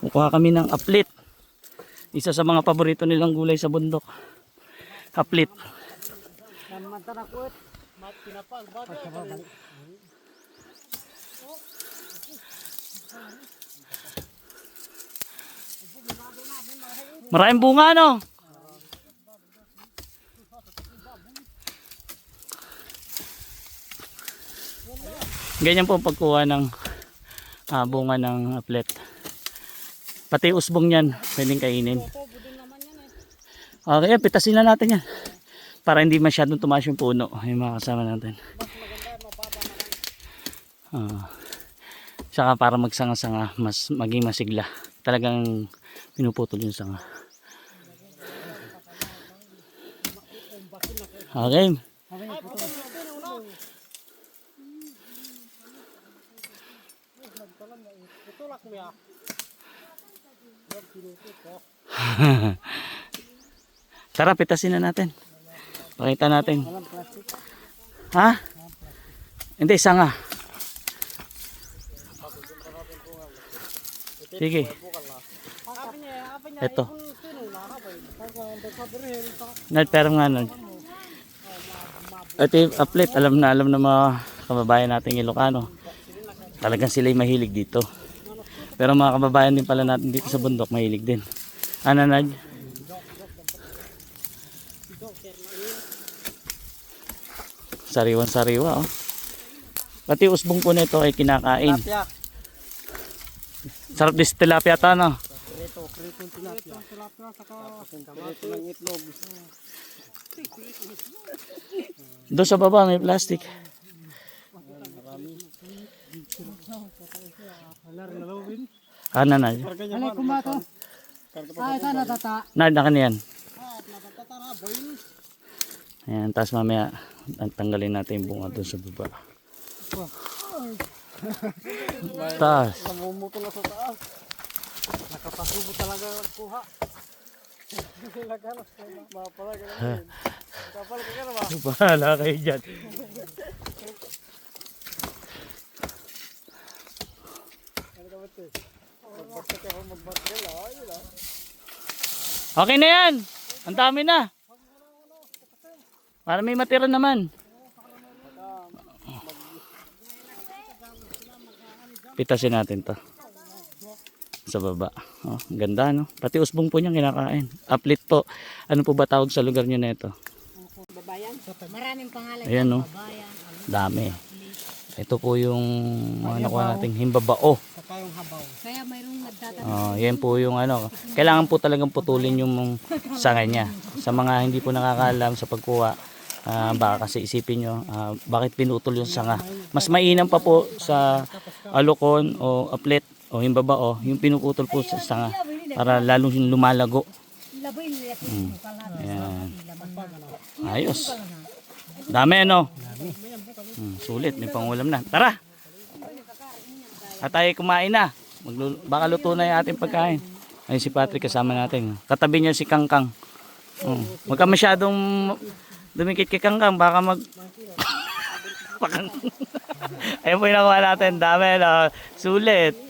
Kukuha kami ng aplit. Isa sa mga paborito nilang gulay sa bundok. Aplit. Maraming bunga no? Ganyan po ang pagkuha ng ah, bunga ng aplet. Pati usbong niyan, pwedeng kainin. Okay, pitasin na natin yan. Para hindi masyadong tumaas yung puno, yung mga kasama natin. Ah. saka para magsanga-sanga, mas maging masigla. Talagang pinuputol yung sanga. Okay. Tara, pitasin na natin. Pakita natin. Ha? Hindi, sanga. Sige. Ito. Nad, pero nga nun. Ito yung uplet. Alam na alam na mga kababayan nating Ilocano. Talagang sila'y mahilig dito. Pero mga kababayan din pala natin dito sa bundok, mahilig din. Ano, Nad? Sariwan sariwa oh. Pati usbong po nito ay kinakain. Tilapia. Sarap dis tilapia ta no. Krito, krito yung tilapia. Tilapia, saka krito ng itlog. Doon sa baba may plastic. Alar, nalawin. Na? Karga niya ba? kumato. Ay, sana tata. Nad na yan. Ah, natatata na, boy. Ayan, tapos mamaya ang- tanggalin natin yung bunga doon sa baba. Taas. Namumuto na sa taas. Nakapasubo talaga ang kuha. Bahala kayo dyan. Ano ako. Ay, yun ah. Okay na yan. Ang dami na. Para may matira naman. Pitasin natin to. Sa baba. Oh, ang ganda no. Pati usbong po niya kinakain. Aplit po. Ano po ba tawag sa lugar niyo na ito? Babayan. Maraming pangalan. Ayan no. Babayan. Dami. Ito po yung mga nakuha nating himbabao. Saka yung habaw. Kaya mayroong nagtatanong. Oh, yan po yung ano. Kailangan po talagang putulin yung sanga niya. Sa mga hindi po nakakaalam sa pagkuha, ah, baka kasi isipin nyo, ah, bakit pinutol yung sanga. Mas mainam pa po sa alukon o aplet o himbaba o yung pinuputol po sa sanga para lalong yung lumalago. Mm. Ayan. Ayos. Dami ano? Hmm, sulit, may pangulam na. Tara! At tayo kumain na. Maglu- baka luto na yung ating pagkain. Ay si Patrick kasama natin. Katabi niya si Kangkang. Oh. Huwag ka masyadong dumikit kay Kangkang. Baka mag... Ayun po yung nakuha natin. Dami, no? Sulit.